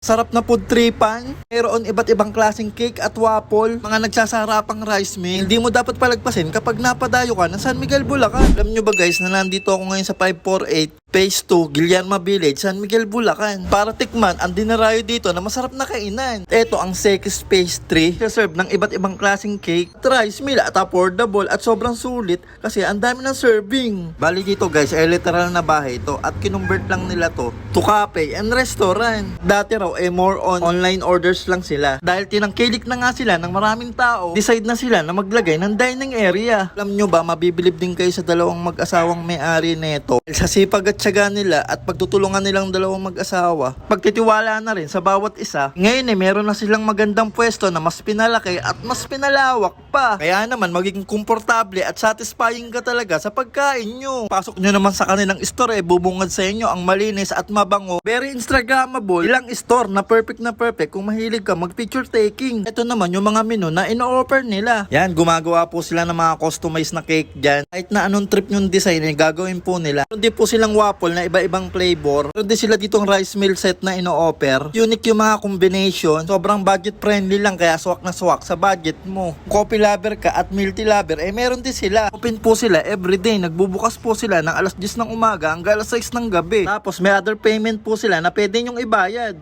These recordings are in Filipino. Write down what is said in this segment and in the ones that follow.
Sarap na food tripan. Mayroon iba't ibang klaseng cake at waffle. Mga nagsasarapang rice meal. Hindi mo dapat palagpasin kapag napadayo ka ng San Miguel, Bulacan. Alam nyo ba guys na nandito ako ngayon sa 548 Phase 2, Gilianma Village, San Miguel, Bulacan. Para tikman ang dinarayo dito na masarap na kainan. Ito ang Sekis 3. Serve ng iba't ibang klaseng cake, rice meal at affordable at sobrang sulit kasi ang dami ng serving. Bali dito guys, ay literal na bahay ito at kinumbert lang nila to to cafe and restaurant. Dati raw eh more on online orders lang sila. Dahil tinangkilik na nga sila ng maraming tao, decide na sila na maglagay ng dining area. Alam nyo ba, mabibilib din kayo sa dalawang mag-asawang may-ari neto. Sa sipag at syaga nila at pagtutulungan nilang dalawang mag-asawa, pagtitiwala na rin sa bawat isa. Ngayon eh, meron na silang magandang pwesto na mas pinalaki at mas pinalawak pa. Kaya naman, magiging komportable at satisfying ka talaga sa pagkain nyo. Pasok nyo naman sa kanilang store eh, bubungad sa inyo ang malinis at mabango. Very Instagrammable. Ilang store na perfect na perfect kung mahilig ka mag-picture taking. Ito naman yung mga menu na ino-offer nila. Yan, gumagawa po sila ng mga customized na cake dyan. Kahit na anong trip yung design eh, gagawin po nila. Din po silang waffle na iba-ibang flavor. Meron din sila ditong rice meal set na ino-offer. Unique yung mga combination. Sobrang budget friendly lang kaya swak na swak sa budget mo. Coffee lover ka at tea lover, eh meron din sila. Open po sila everyday. Nagbubukas po sila ng alas 10 ng umaga hanggang alas 6 ng gabi. Tapos may other payment po sila na pwede nyong ibayad.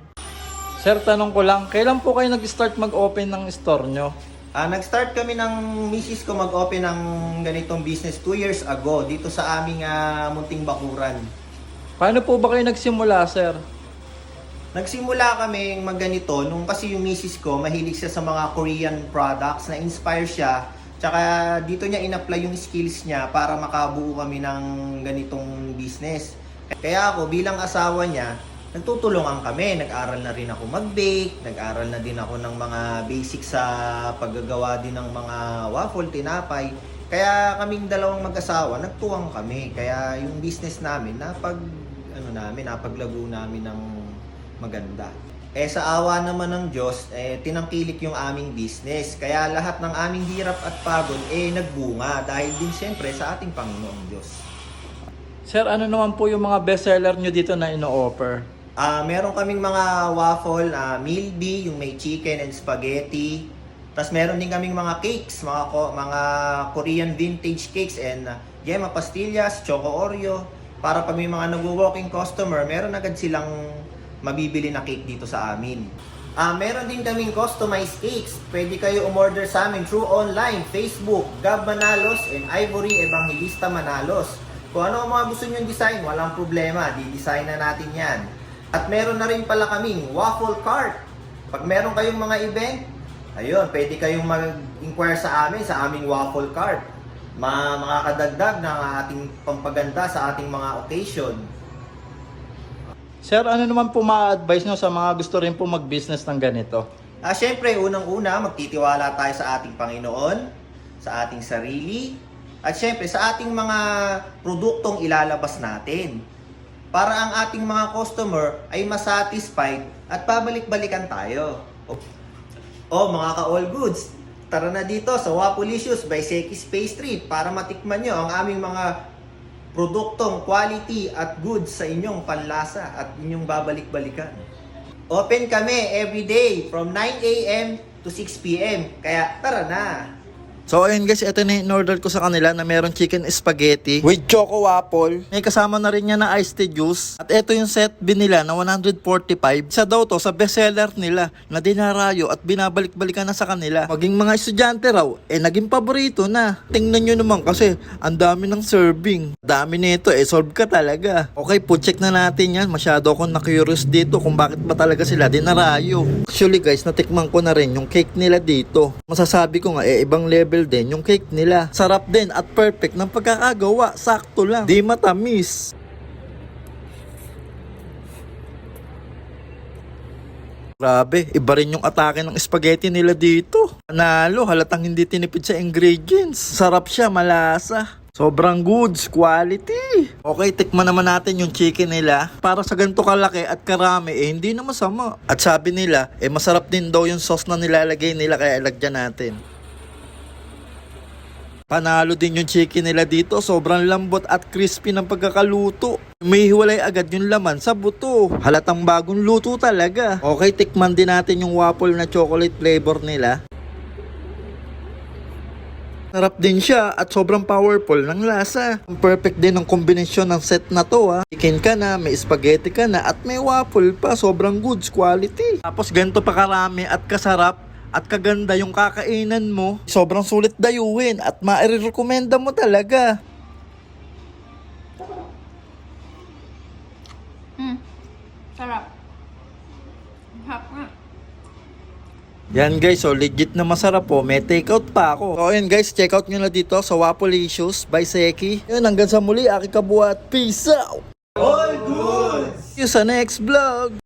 Sir, tanong ko lang, kailan po kayo nag-start mag-open ng store nyo? Ah, nag-start kami ng misis ko mag-open ng ganitong business 2 years ago dito sa aming ah, munting bakuran. Paano po ba kayo nagsimula, sir? Nagsimula kami magganito nung kasi yung misis ko mahilig siya sa mga Korean products na inspire siya. Tsaka dito niya in-apply yung skills niya para makabuo kami ng ganitong business. Kaya ako bilang asawa niya, nagtutulungan kami. Nag-aral na rin ako mag-bake, nag-aral na din ako ng mga basics sa paggagawa din ng mga waffle, tinapay. Kaya kaming dalawang mag-asawa, nagtuwang kami. Kaya yung business namin, napag, ano namin, napaglago namin ng maganda. Eh sa awa naman ng Diyos, eh, tinangkilik yung aming business. Kaya lahat ng aming hirap at pagod, eh nagbunga. Dahil din siyempre sa ating Panginoong Diyos. Sir, ano naman po yung mga bestseller nyo dito na ino-offer? Ah, meron kaming mga waffle, ah, meal bee, yung may chicken and spaghetti. Tapos meron din kaming mga cakes, mga ko, mga Korean vintage cakes and uh, Gemma pastillas, Choco Oreo. Para pag may mga nagwo-walking customer, meron agad silang mabibili na cake dito sa amin. Ah, meron din kaming customized cakes. Pwede kayo umorder sa amin through online, Facebook, Gab Manalos and Ivory Evangelista Manalos. Kung ano ang mga gusto nyong design, walang problema, di-design na natin yan. At meron na rin pala kaming waffle cart. Pag meron kayong mga event, ayun, pwede kayong mag-inquire sa amin sa aming waffle cart. Ma mga kadagdag ng ating pampaganda sa ating mga occasion. Sir, ano naman po ma-advise nyo sa mga gusto rin po mag-business ng ganito? Ah, syempre, unang-una, magtitiwala tayo sa ating Panginoon, sa ating sarili, at syempre, sa ating mga produktong ilalabas natin. Para ang ating mga customer ay masatisfied at pabalik-balikan tayo. O, oh, mga ka-all goods, tara na dito sa Wapulicious by Seki Space Street para matikman nyo ang aming mga produktong quality at goods sa inyong panlasa at inyong babalik-balikan. Open kami every day from 9 a.m. to 6 p.m. Kaya tara na! So ayun guys, ito na in order ko sa kanila na meron chicken spaghetti with choco waffle. May kasama na rin niya na iced tea juice. At ito yung set bin nila na 145. Isa daw to sa bestseller nila na dinarayo at binabalik-balikan na sa kanila. Maging mga estudyante raw, eh naging paborito na. Tingnan nyo naman kasi ang dami ng serving. Dami nito eh, solve ka talaga. Okay po, check na natin yan. Masyado akong na-curious dito kung bakit ba talaga sila dinarayo. Actually guys, natikman ko na rin yung cake nila dito. Masasabi ko nga, eh ibang level din yung cake nila. Sarap din at perfect ng pagkakagawa. Sakto lang. Di matamis. Grabe, iba rin yung atake ng spaghetti nila dito. Panalo, halatang hindi tinipid sa ingredients. Sarap siya, malasa. Sobrang goods, quality. Okay, tikman naman natin yung chicken nila. Para sa ganito kalaki at karami, eh hindi na masama. At sabi nila, eh masarap din daw yung sauce na nilalagay nila kaya ilagyan natin. Panalo din yung chicken nila dito. Sobrang lambot at crispy ng pagkakaluto. May hiwalay agad yung laman sa buto. Halatang bagong luto talaga. Okay, tikman din natin yung waffle na chocolate flavor nila. Sarap din siya at sobrang powerful ng lasa. Perfect din ang kombinasyon ng set na to ha. Chicken ka na, may spaghetti ka na at may waffle pa. Sobrang goods quality. Tapos ganito pa karami at kasarap at kaganda yung kakainan mo. Sobrang sulit dayuhin at maire-recommenda mo talaga. Hmm. Sarap. Sarap nga. Yan guys, so legit na masarap po. May takeout pa ako. So ayun guys, check out nyo na dito sa Waffleicious by Seki. Yun, hanggang sa muli, aking kabuhat. Peace out! All good! See you sa next vlog!